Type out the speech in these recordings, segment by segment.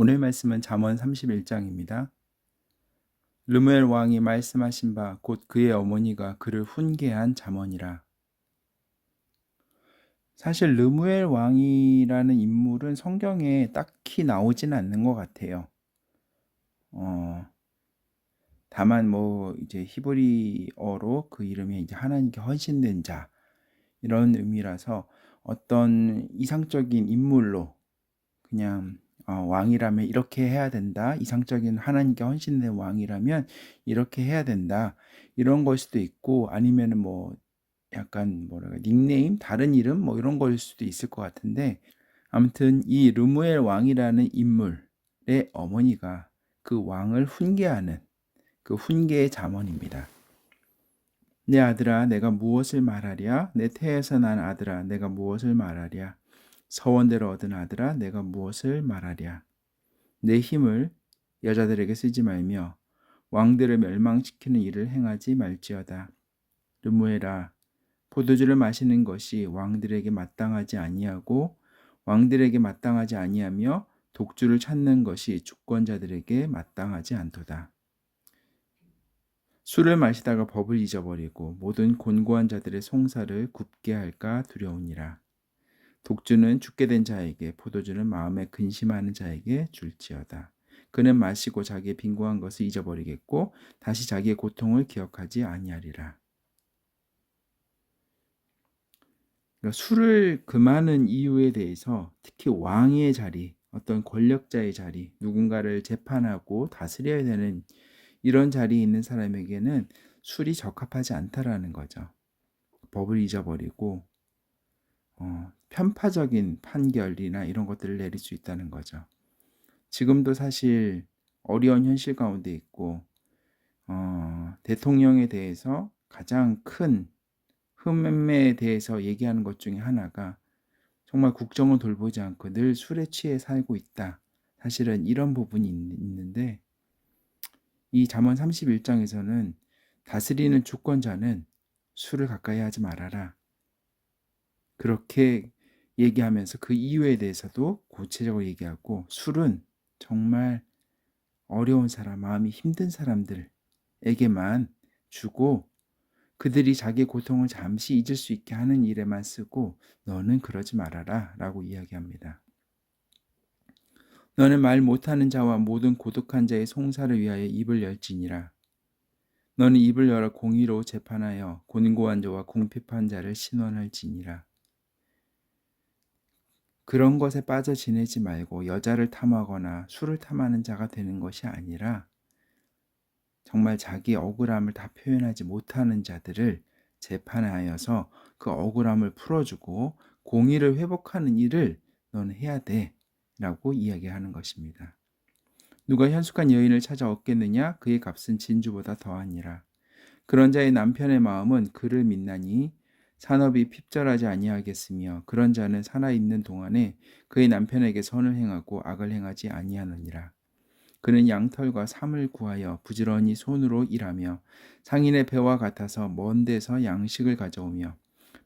오늘 말씀은 잠언 31장입니다. 르무엘 왕이 말씀하신 바 곧 그의 어머니가 그를 훈계한 잠언이라. 사실 르무엘 왕이라는 인물은 성경에 딱히 나오진 않는 것 같아요. 어, 다만 뭐 이제 히브리어로 그 이름이 이제 하나님께 헌신된 자 이런 의미라서 어떤 이상적인 인물로 그냥 어, 왕이라면 이렇게 해야 된다. 이상적인 하나님께 헌신된 왕이라면 이렇게 해야 된다. 이런 걸 수도 있고 아니면은 뭐 약간 뭐랄까 닉네임 다른 이름 뭐 이런 걸 수도 있을 것 같은데 아무튼 이 르무엘 왕이라는 인물의 어머니가 그 왕을 훈계하는 그 훈계의 잠언입니다. 내 아들아 내가 무엇을 말하랴 내 태에서 난 아들아 내가 무엇을 말하랴 서원대로 얻은 아들아 내가 무엇을 말하랴 내 힘을 여자들에게 쓰지 말며 왕들을 멸망시키는 일을 행하지 말지어다 르무에라 포도주를 마시는 것이 왕들에게 마땅하지 아니하고 왕들에게 마땅하지 아니하며 독주를 찾는 것이 주권자들에게 마땅하지 않도다. 술을 마시다가 법을 잊어버리고 모든 곤고한 자들의 송사를 굽게 할까 두려우니라. 독주는 죽게 된 자에게 포도주는 마음에 근심하는 자에게 줄지어다. 그는 마시고 자기의 빈고한 것을 잊어버리겠고 다시 자기의 고통을 기억하지 아니하리라. 그러니까 술을 금하는 이유에 대해서 특히 왕의 자리, 어떤 권력자의 자리, 누군가를 재판하고 다스려야 되는 이런 자리에 있는 사람에게는 술이 적합하지 않다라는 거죠. 법을 잊어버리고 어, 편파적인 판결이나 이런 것들을 내릴 수 있다는 거죠. 지금도 사실 어려운 현실 가운데 있고 어, 대통령에 대해서 가장 큰 흠매에 대해서 얘기하는 것 중에 하나가 정말 국정을 돌보지 않고 늘 술에 취해 살고 있다. 사실은 이런 부분이 있는데 이 잠언 31장에서는 다스리는 주권자는 술을 가까이 하지 말아라. 그렇게 얘기하면서 그 이유에 대해서도 구체적으로 얘기하고 술은 정말 어려운 사람, 마음이 힘든 사람들에게만 주고 그들이 자기의 고통을 잠시 잊을 수 있게 하는 일에만 쓰고 너는 그러지 말아라 라고 이야기합니다. 너는 말 못하는 자와 모든 고독한 자의 송사를 위하여 입을 열지니라. 너는 입을 열어 공의로 재판하여 곤고한 자와 궁핍한 자를 신원할지니라. 그런 것에 빠져 지내지 말고 여자를 탐하거나 술을 탐하는 자가 되는 것이 아니라 정말 자기 억울함을 다 표현하지 못하는 자들을 재판하여서 그 억울함을 풀어주고 공의를 회복하는 일을 너는 해야 돼. 라고 이야기하는 것입니다. 누가 현숙한 여인을 찾아 얻겠느냐? 그의 값은 진주보다 더하니라. 그런 자의 남편의 마음은 그를 믿나니 산업이 핍절하지 아니하겠으며 그런 자는 살아 있는 동안에 그의 남편에게 선을 행하고 악을 행하지 아니하느니라. 그는 양털과 삼을 구하여 부지런히 손으로 일하며 상인의 배와 같아서 먼 데서 양식을 가져오며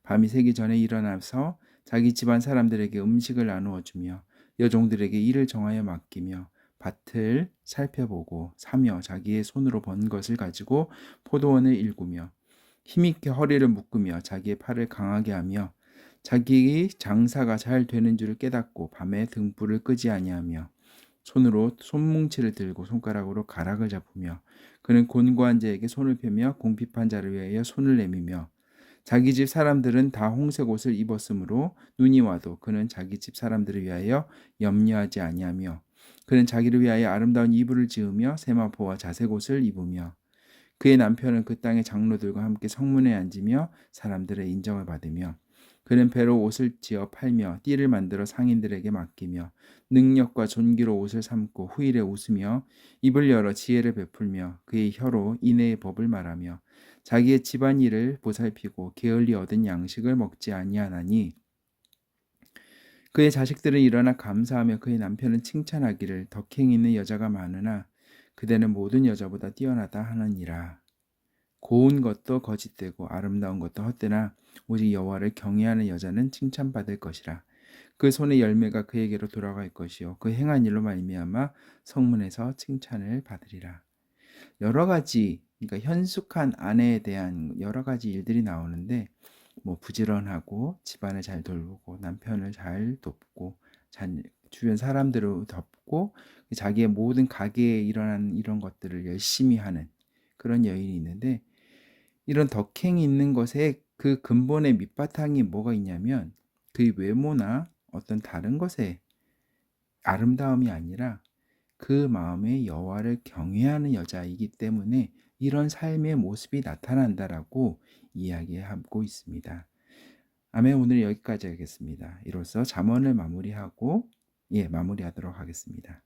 밤이 새기 전에 일어나서 자기 집안 사람들에게 음식을 나누어 주며 여종들에게 일을 정하여 맡기며 밭을 살펴보고 사며 자기의 손으로 번 것을 가지고 포도원을 일구며 힘있게 허리를 묶으며 자기의 팔을 강하게 하며 자기 장사가 잘 되는 줄을 깨닫고 밤에 등불을 끄지 아니하며 손으로 손뭉치를 들고 손가락으로 가락을 잡으며 그는 곤고한 자에게 손을 펴며 공핍한 자를 위하여 손을 내미며 자기 집 사람들은 다 홍색 옷을 입었으므로 눈이 와도 그는 자기 집 사람들을 위하여 염려하지 아니하며 그는 자기를 위하여 아름다운 이불을 지으며 세마포와 자색 옷을 입으며 그의 남편은 그 땅의 장로들과 함께 성문에 앉으며 사람들의 인정을 받으며 그는 배로 옷을 지어 팔며 띠를 만들어 상인들에게 맡기며 능력과 존귀로 옷을 삼고 후일에 웃으며 입을 열어 지혜를 베풀며 그의 혀로 인애의 법을 말하며 자기의 집안일을 보살피고 게을리 얻은 양식을 먹지 아니하나니 그의 자식들은 일어나 감사하며 그의 남편은 칭찬하기를 덕행 있는 여자가 많으나 그대는 모든 여자보다 뛰어나다 하느니라. 고운 것도 거짓되고 아름다운 것도 헛되나 오직 여호와를 경외하는 여자는 칭찬받을 것이라. 그 손의 열매가 그에게로 돌아갈 것이요 그 행한 일로 말미암아 성문에서 칭찬을 받으리라. 여러 가지 그러니까 현숙한 아내에 대한 여러 가지 일들이 나오는데 뭐 부지런하고 집안을 잘 돌보고 남편을 잘 돕고 잔- 주변 사람들을 돕고 자기의 모든 가게에 일어나는 이런 것들을 열심히 하는 그런 여인이 있는데 이런 덕행이 있는 것에 그 근본의 밑바탕이 뭐가 있냐면 그 외모나 어떤 다른 것에 아름다움이 아니라 그 마음에 여호와를 경외하는 여자이기 때문에 이런 삶의 모습이 나타난다라고 이야기하고 있습니다. 아멘. 오늘 여기까지 하겠습니다. 이로써 잠언을 마무리하고 예, 마무리하도록 하겠습니다.